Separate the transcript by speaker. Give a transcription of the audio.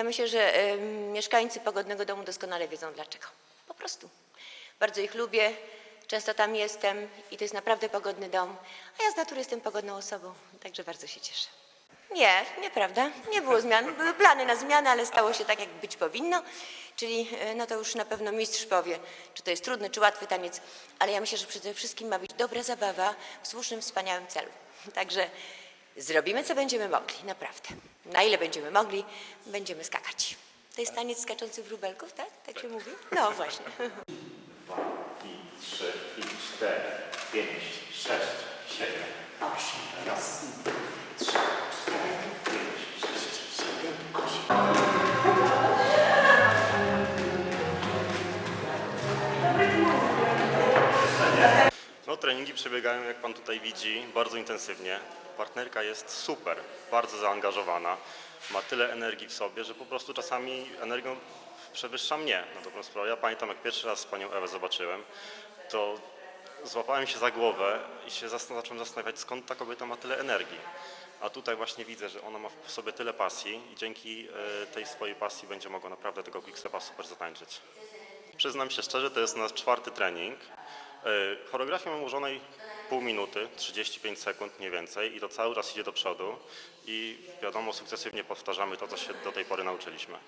Speaker 1: Ja myślę, że mieszkańcy Pogodnego Domu doskonale wiedzą dlaczego. Po prostu. Bardzo ich lubię, często tam jestem i to jest naprawdę pogodny dom. A ja z natury jestem pogodną osobą, także bardzo się cieszę. Nie, nieprawda. Nie było zmian. Były plany na zmianę, ale stało się tak, jak być powinno. Czyli e, no to już na pewno mistrz powie, czy to jest trudny, czy łatwy taniec. Ale ja myślę, że przede wszystkim ma być dobra zabawa w słusznym, wspaniałym celu. Także zrobimy, co będziemy mogli, naprawdę. Na ile będziemy mogli, będziemy skakać. To jest taniec skaczących wróbelków, tak? Tak się mówi? No właśnie.
Speaker 2: i trzy, i cztery, pięć, sześć, siedem, osiem. Raz,
Speaker 3: treningi przebiegają, jak Pan tutaj widzi, bardzo intensywnie. Partnerka jest super, bardzo zaangażowana, ma tyle energii w sobie, że po prostu czasami energią przewyższa mnie na dobrą sprawę. Ja pamiętam, jak pierwszy raz Panią Ewę zobaczyłem, to złapałem się za głowę i się zacząłem zastanawiać, skąd ta kobieta ma tyle energii. A tutaj właśnie widzę, że ona ma w sobie tyle pasji i dzięki e, tej swojej pasji będzie mogła naprawdę tego quickstepa super zatańczyć. Przyznam się szczerze, to jest nasz czwarty trening. E, Choreografię mam ułożonej pół minuty, 35 sekund mniej więcej i to cały czas idzie do przodu i wiadomo, sukcesywnie powtarzamy to, co się do tej pory nauczyliśmy.